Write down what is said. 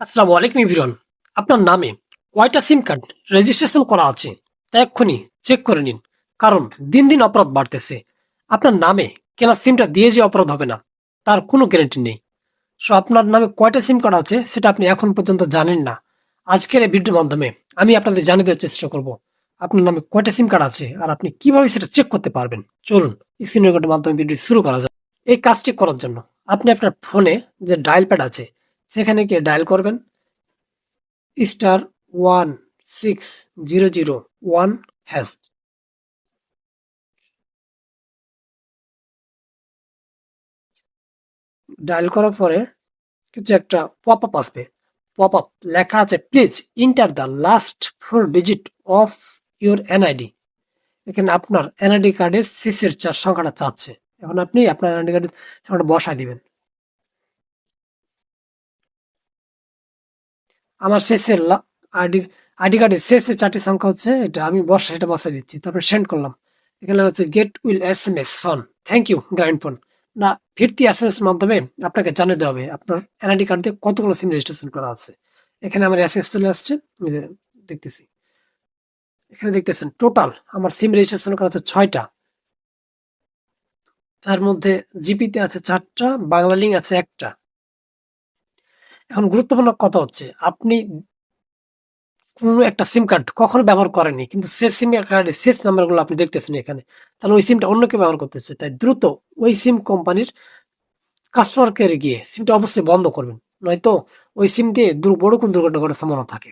আসসালামু আলাইকুম ইভিরন আপনার নামে কয়টা সিম কার্ড রেজিস্ট্রেশন করা আছে তা এক্ষুনি চেক করে নিন, কারণ দিন দিন অপরাধ বাড়তেছে। আপনার নামে কেনা সিমটা দিয়ে যে অপরাধ হবে না, তার কোনো গ্যারেন্টি নেই। সো আপনার নামে কয়টা সিম কার্ড আছে সেটা আপনি এখন পর্যন্ত জানেন না। আজকের এই ভিডিওর মাধ্যমে আমি আপনাদের জানিয়ে দেওয়ার চেষ্টা করব, আপনার নামে কয়টা সিম কার্ড আছে আর আপনি কীভাবে সেটা চেক করতে পারবেন। চলুন, স্ক্রিন রেকর্ডের মাধ্যমে ভিডিও শুরু করা যায় এই কাজটি করার জন্য আপনি আপনার ফোনে যে ডায়াল প্যাড আছে সেখানে গিয়ে ডায়াল করবেন। Star one six zero zero one hash dial করার পরে কিছু একটা পপ আপ আসবে। পপ আপ লেখা আছে please enter the last four digit of your NID এখানে আপনার এনআইডি কার্ডের শেষের চার সংখ্যাটা চাচ্ছে। এখন আপনি আপনার এনআইডি কার্ডের সংখ্যাটা বসায় দিবেন। আমার শেষের আইডি আইডি কার্ডের শেষের চারটি সংখ্যা হচ্ছে এটা, আমি বসা এটা বসাই দিচ্ছি। তারপরে সেন্ড করলাম। এখানে হচ্ছে get will S M S phone thank you grind phone না ফিরতি এস এম এস মাধ্যমে আপনাকে জানিয়ে দেওয়া হবে, আপনার এনআইডি কার্ড দিয়ে কতগুলো সিম রেজিস্ট্রেশন করা আছে। এখানে আমার এস এম এস চলে আসছে দেখতেছি। এখানে দেখতেছেন টোটাল আমার সিম রেজিস্ট্রেশন করা আছে ছয়টা। তার মধ্যে জিপিতে আছে চারটা বাংলা লিঙ্ক আছে একটা। এখন গুরুত্বপূর্ণ কথা হচ্ছে, আপনি কোনো একটা সিম কার্ড কখনো ব্যবহার করেনি কিন্তু সে সিম কার্ডে শেষ নাম্বারগুলো আপনি দেখতেছেন এখানে, তাহলে ওই সিমটা অন্য কেউ ব্যবহার করতেছে, তাই দ্রুত ওই সিম কোম্পানির কাস্টমার কেয়ারে গিয়ে সিমটা অবশ্যই বন্ধ করবেন, নয়তো ওই সিম দিয়ে বড় কোন দুর্ঘটনা ঘটার সম্ভাবনা থাকে।